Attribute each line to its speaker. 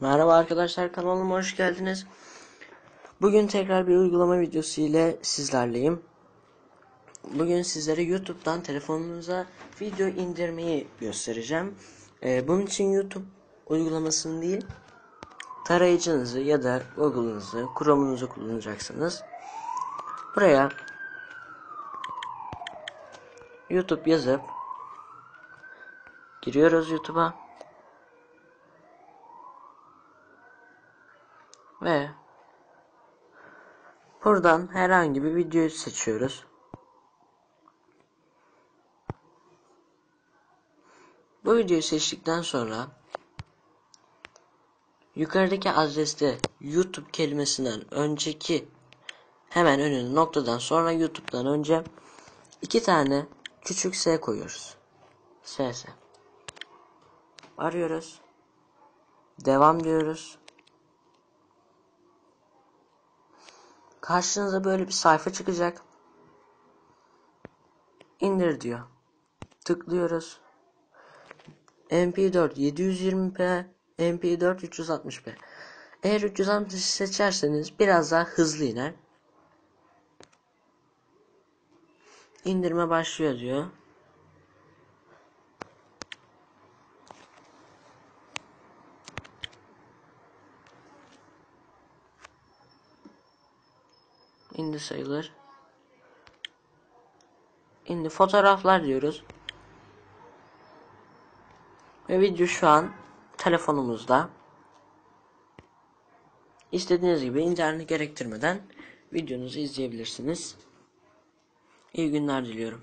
Speaker 1: Merhaba arkadaşlar kanalıma hoş geldiniz. Bugün tekrar bir uygulama videosu ile sizlerleyim. Bugün sizlere YouTube'dan telefonunuza video indirmeyi göstereceğim. Ee, bunun için YouTube uygulamasını değil, tarayıcınızı ya da Google'ınızı, Chrome'unuzu kullanacaksınız. Buraya YouTube yazıp giriyoruz YouTube'a. Ve buradan herhangi bir videoyu seçiyoruz. Bu videoyu seçtikten sonra yukarıdaki adreste YouTube kelimesinden önceki hemen önüne noktadan sonra YouTube'dan önce iki tane küçük S koyuyoruz. SS. Arıyoruz. Devam diyoruz. Karşınıza böyle bir sayfa çıkacak. İndir diyor. Tıklıyoruz. MP4 720p, MP4 360p. Eğer 360 seçerseniz biraz daha hızlı iner. İndirme başlıyor diyor. İndi sayılır. İndi fotoğraflar diyoruz. Ve video şu an telefonumuzda. İstediğiniz gibi internet gerektirmeden videonuzu izleyebilirsiniz. İyi günler diliyorum.